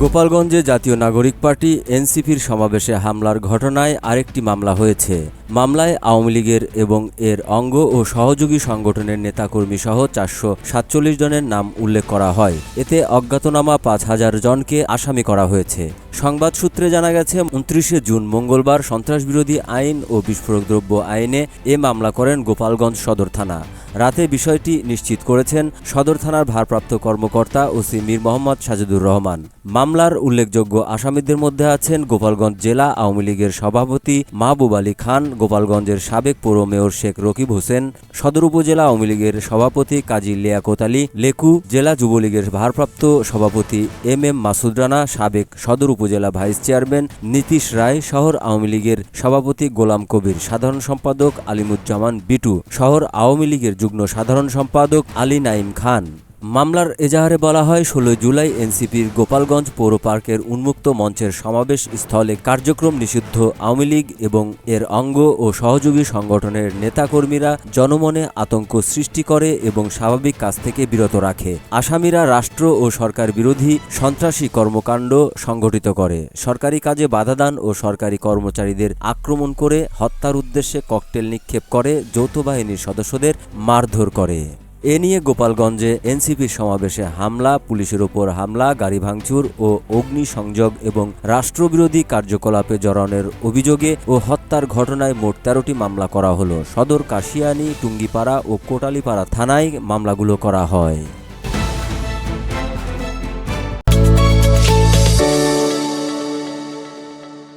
গোপালগঞ্জে জাতীয় নাগরিক পার্টি এনসিপির সমাবেশে হামলার ঘটনায় আরেকটি মামলা হয়েছে। মামলায় আওয়ামী লীগের এবং এর অঙ্গ ও সহযোগী সংগঠনের নেতাকর্মী সহ চারশো সাতচল্লিশ জনের নাম উল্লেখ করা হয়। এতে অজ্ঞাতনামা পাঁচ হাজার জনকে আসামি করা হয়েছে। সংবাদ সূত্রে জানা গেছে, উনত্রিশে জুন মঙ্গলবার সন্ত্রাসবিরোধী আইন ও বিস্ফোরক দ্রব্য আইনে এ মামলা করেন গোপালগঞ্জ সদর থানা। রাতে বিষয়টি নিশ্চিত করেছেন সদর থানার ভারপ্রাপ্ত কর্মকর্তা ওসি মীর মোহাম্মদ সাজেদুর রহমান। মামলার উল্লেখযোগ্য আসামিদের মধ্যে আছেন গোপালগঞ্জ জেলা আওয়ামী লীগের সভাপতি মাহবুব আলী খান, গোপালগঞ্জের সাবেক পৌর মেয়র শেখ রকিব হোসেন, সদর উপজেলা আওয়ামী লীগের সভাপতি কাজী লিয়াকত আলী লেকু জেলা যুবলীগের ভারপ্রাপ্ত সভাপতি এম এম মাসুদ রানা, সাবেক সদর উপজেলা ভাইস চেয়ারম্যান নীতিশ রায়, শহর আওয়ামী লীগের সভাপতি গোলাম কবির, সাধারণ সম্পাদক আলিমুজ্জামান বিটু, শহর আওয়ামী লীগের যুগ্ম সাধারণ সম্পাদক আলী নাইম খান। মামলার এজাহারে বলা হয়, ষোলোই জুলাই এনসিপির গোপালগঞ্জ পৌর পার্কের উন্মুক্ত মঞ্চের সমাবেশ স্থলে কার্যক্রম নিষিদ্ধ আওয়ামী লীগ এবং এর অঙ্গ ও সহযোগী সংগঠনের নেতাকর্মীরা জনমনে আতঙ্ক সৃষ্টি করে এবং স্বাভাবিক কাজ থেকে বিরত রাখে। আসামিরা রাষ্ট্র ও সরকার বিরোধী সন্ত্রাসী কর্মকাণ্ড সংগঠিত করে। সরকারি কাজে বাধাদান ও সরকারি কর্মচারীদের আক্রমণ করে হত্যার উদ্দেশ্যে ককটেল নিক্ষেপ করে যৌথ বাহিনীর সদস্যদের মারধর করে। এ নিয়ে গোপালগঞ্জে এনসিপির সমাবেশে হামলা, পুলিশের ওপর হামলা, গাড়ি ভাঙচুর ও অগ্নিসংযোগ এবং রাষ্ট্রবিরোধী কার্যকলাপে জড়ানোর অভিযোগে ও হত্যার ঘটনায় মোট তেরোটি মামলা করা হলো। সদর কাশিয়ানি, টুঙ্গিপাড়া ও কোটালিপাড়া থানায় মামলাগুলো করা হয়।